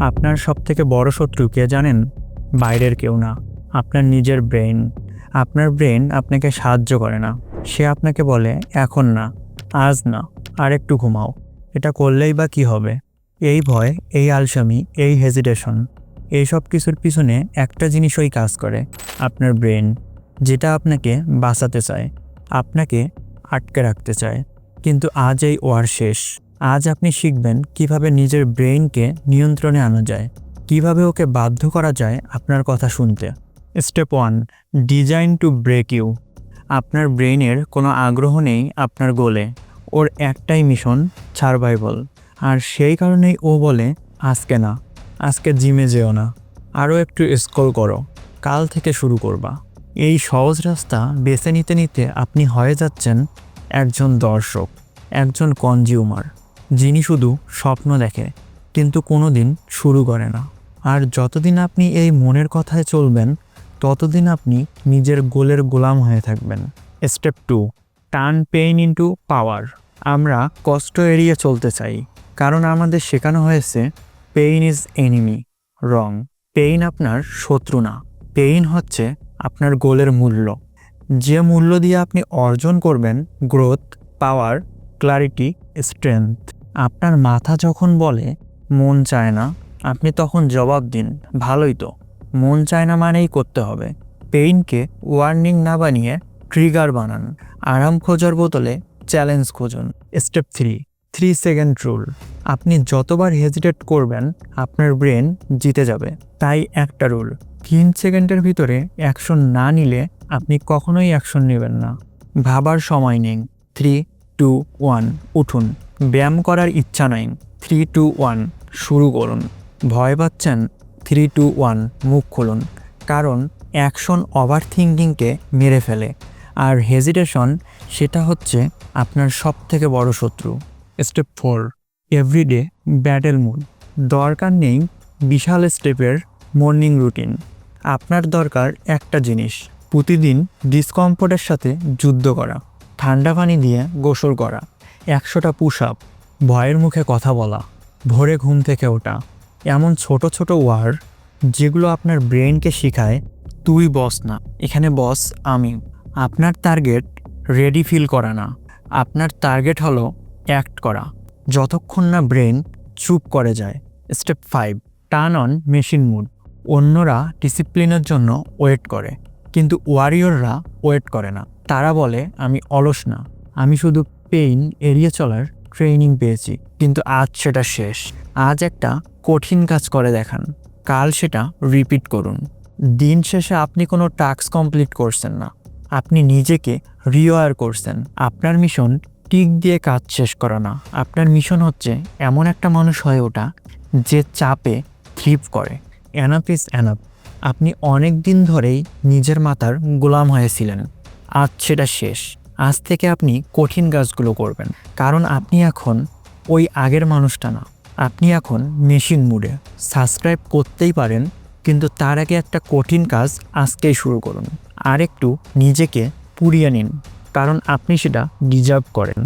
আপনার সবথেকে বড় শত্রু কে জানেন? বাইরের কেউ না। আপনার নিজের ব্রেন আপনার ব্রেন আপনাকে সাহায্য করে না। সে আপনাকে বলে, এখন না, আজ না আর একটু ঘুমাও। এটা করলেই বা কি হবে? এই ভয়, এই আলসামি, এই হেজিটেশন এই সব কিছুর পিছনে একটা জিনিসই কাজ করে, আপনার ব্রেন যেটা আপনাকে বাঁচাতে চায়, আপনাকে আটকে রাখতে চায়। কিন্তু আজ এই ওয়ার শেষ। আজ আপনি শিখবেন কীভাবে নিজের ব্রেইনকে নিয়ন্ত্রণে আনা যায়, কীভাবে ওকে বাধ্য করা যায় আপনার কথা শুনতে। Step one, design to break you. আপনার ব্রেইনের কোনো আগ্রহ নেই আপনার গোলে। ওর একটাই মিশন, সারভাইভাল। আর সেই কারণেই ও বলে, আজকে না, আজকে জিমে যেও না। আরও একটু স্কল করো। কাল থেকে শুরু করবা। এই সহজ রাস্তা বেছে নিতে নিতে আপনি হয়ে যাচ্ছেন একজন দর্শক, একজন কনজিউমার। যিনি শুধু স্বপ্ন দেখে, কিন্তু কোনো দিন শুরু করে না। আর যতদিন আপনি এই মনের কথায় চলবেন, ততদিন আপনি নিজের গোলের গোলাম হয়ে থাকবেন। Step two, turn pain into power. আমরা কষ্ট এড়িয়ে চলতে চাই, কারণ আমাদের শেখানো হয়েছে, pain is enemy, wrong. Pain আপনার শত্রু না। পেইন হচ্ছে আপনার গোলের মূল্য। যে মূল্য দিয়ে আপনি অর্জন করবেন, গ্রোথ, পাওয়ার, ক্লারিটি, স্ট্রেংথ। আপনার মাথা যখন বলে, মন চায় না, আপনি তখন জবাব দিন, ভালোই তো। মন চায় না মানেই করতে হবে। পেইনকে ওয়ার্নিং না বানিয়ে ট্রিগার বানান। আরাম খোঁজার বোতলে চ্যালেঞ্জ খুঁজুন। Step three three second rule. আপনি যতবার হেজিটেট করবেন, আপনার ব্রেন জিতে যাবে। তাই একটা রুল, তিন সেকেন্ডের ভিতরে অ্যাকশন না নিলে আপনি কখনোই অ্যাকশন নেবেন না। ভাবার সময় নেই থ্রি, টু, ওয়ান, উঠুন। ব্যায়াম করার ইচ্ছা নাই থ্রি টু ওয়ান শুরু করুন। ভয় পাচ্ছেন? থ্রি টু ওয়ান মুখ খুলুন। কারণ অ্যাকশন ওভার থিঙ্কিংকে মেরে ফেলে। আর হেজিটেশন সেটা হচ্ছে আপনার সব থেকে বড় শত্রু। Step four everyday battle mode দরকার নেই বিশাল স্টেপের মর্নিং রুটিন আপনার দরকার একটা জিনিস প্রতিদিন ডিসকমফোর্টের সাথে যুদ্ধ করা। ঠান্ডা পানি দিয়ে গোসল করা। একশোটা পুশ আপ ভয়ের মুখে কথা বলা, ভোরে ঘুম থেকে ওঠা, এমন ছোট ছোট ওয়ার যেগুলো আপনার ব্রেনকে শেখায়, তুই বস না, এখানে বস আমি, আপনার টার্গেট রেডি ফিল করা না, আপনার টার্গেট হলো অ্যাক্ট করা, যতক্ষণ না ব্রেন চুপ করে যায়। Step five, turn on machine mode, অন্যরা ডিসিপ্লিনের জন্য ওয়েট করে, কিন্তু ওয়ারিয়ররা ওয়েট করে না, তারা বলে, আমি অলস না, আমি শুধু পেইন এড়িয়ে চলার ট্রেনিং পেয়েছি, কিন্তু আজ সেটা শেষ। আজ একটা কঠিন কাজ করে দেখান, কাল সেটা রিপিট করুন। দিন শেষে আপনি কোনো টাস্ক কমপ্লিট করছেন না, আপনি নিজেকে রিওয়ার করছেন। আপনার মিশন টিক দিয়ে কাজ শেষ করা না, আপনার মিশন হচ্ছে এমন একটা মানুষ হয়ে ওঠা যে চাপে থ্রিপ করে। অ্যানাপ ইজ অ্যানাপ আপনি অনেক দিন ধরেই নিজের মাথার গোলাম হয়েছিলেন, আজ সেটা শেষ। আজ থেকে আপনি কঠিন কাজগুলো করবেন। কারণ আপনি এখন ওই আগের মানুষটা না। আপনি এখন মেশিন মুডে সাবস্ক্রাইব করতেই পারেন, কিন্তু তার আগে একটা কঠিন কাজ আজকেই শুরু করুন। আর একটু নিজেকে পুড়িয়ে নিন। কারণ আপনি সেটা ডিজার্ভ করেন।